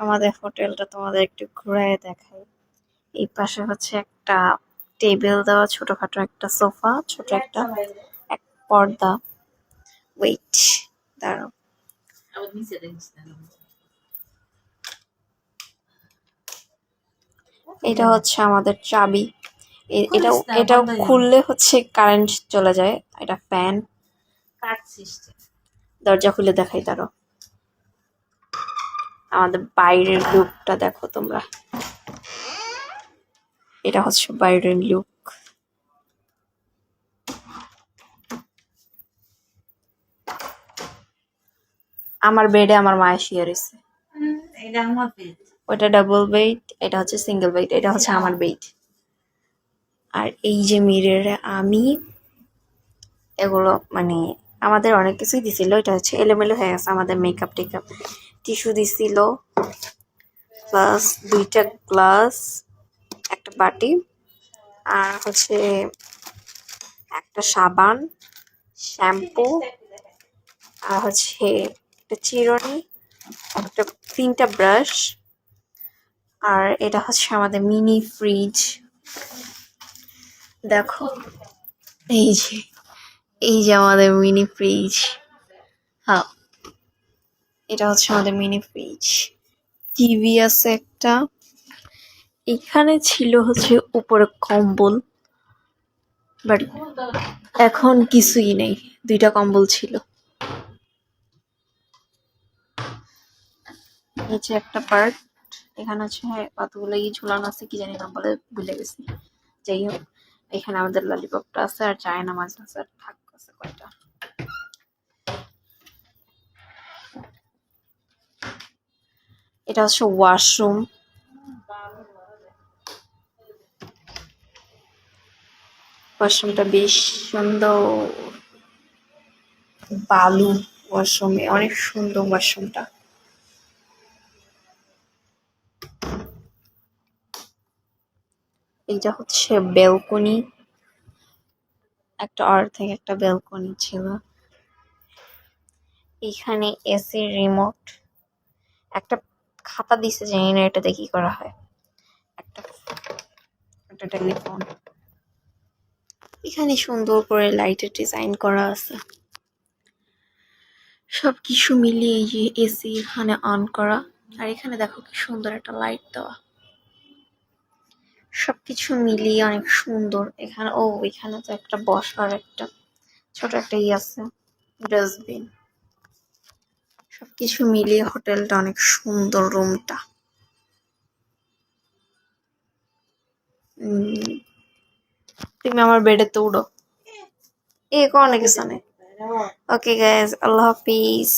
আমাদের হোটেলটা তোমাদের একটু ঘুরায় দেখাই। এই পাশে হচ্ছে একটা টেবিল দেওয়া ছোটখাটো একটা সোফা ছোট একটা এক পর্দা। ওয়েট দাঁড়াও। এটা হচ্ছে আমাদের চাবি। এটা এটা খুললে হচ্ছে কারেন্ট চলে যায় এটা ফ্যান। দরজা খুলে দেখাই তারও আমাদের বাইরের লুকটা দেখো তোমরা। এটা হচ্ছে বাইরের লুক আমার বেডে আমার মায়ের শুয়ে রয়েছে ওটা ডাবল বেড এটা হচ্ছে সিঙ্গেল বেড এটা হচ্ছে আমার বেড আর এই যে মিররে আমি এগুলো মানে আমাদের অনেক কিছুই দিছিল এটা হচ্ছে এলোমেলো হয়ে গেছে আমাদের মেকআপ টেকআপ টিস্যু দিছিল। প্লাস দুইটা গ্লাস, একটা বাটি, আর হচ্ছে একটা সাবান, শ্যাম্পু, আর হচ্ছে একটা চিরুনি, একটা তিনটা ব্রাশ, আর এটা হচ্ছে আমাদের মিনি ফ্রিজ। দেখো, এই যে এই যে আমাদের মিনি ফ্রিজ। হ্যাঁ। এটা হচ্ছে আমাদের মিনি ফ্রিজ টিভি আছে একটা। এখানে ছিল হচ্ছে উপরে কম্বল। বাট এখন কিছুই নেই। দুইটা কম্বল ছিল। নিচে একটা পার্ক এখানে হচ্ছে কতগুলো ই ঝুলানো আছে, কি জানি না বলে, ভুলে গেছি। যাই হোক, এখানে আমাদের ললিপপটা আছে আর চায়না মাছ আছে আর থাক আছে কয়টা। এটা হচ্ছে ওয়াশরুম। ওয়াশরুমটা বেশ সুন্দর। বালু ওয়াশরুমে, অনেক সুন্দর ওয়াশরুমটা। এইটা হচ্ছে বেলকনি একটা অর্ধেক একটা বেলকনি ছিল। এখানে এসি রিমোট। একটা খাতা দিছে জানি না এটাতে কি করা হয়? একটা একটা টেলিফোন। এখানে সুন্দর করে লাইটের ডিজাইন করা আছে। সব কিছু মিলিয়ে এই যে এসি এখানে অন করা। আর এখানে দেখো কি সুন্দর একটা লাইট দেওয়া। সবকিছু মিলিয়ে অনেক সুন্দর। এখানে ও এখানে তো একটা বসার একটা ছোট একটা ই আছে ডাস্টবিন। সবকিছু মিলিয়ে হোটেলটা অনেক সুন্দর রুমটা। তুমি আমার বেডে তো উড়ো এ নেই ওকে গাইজ আল্লাহ হাফিজ।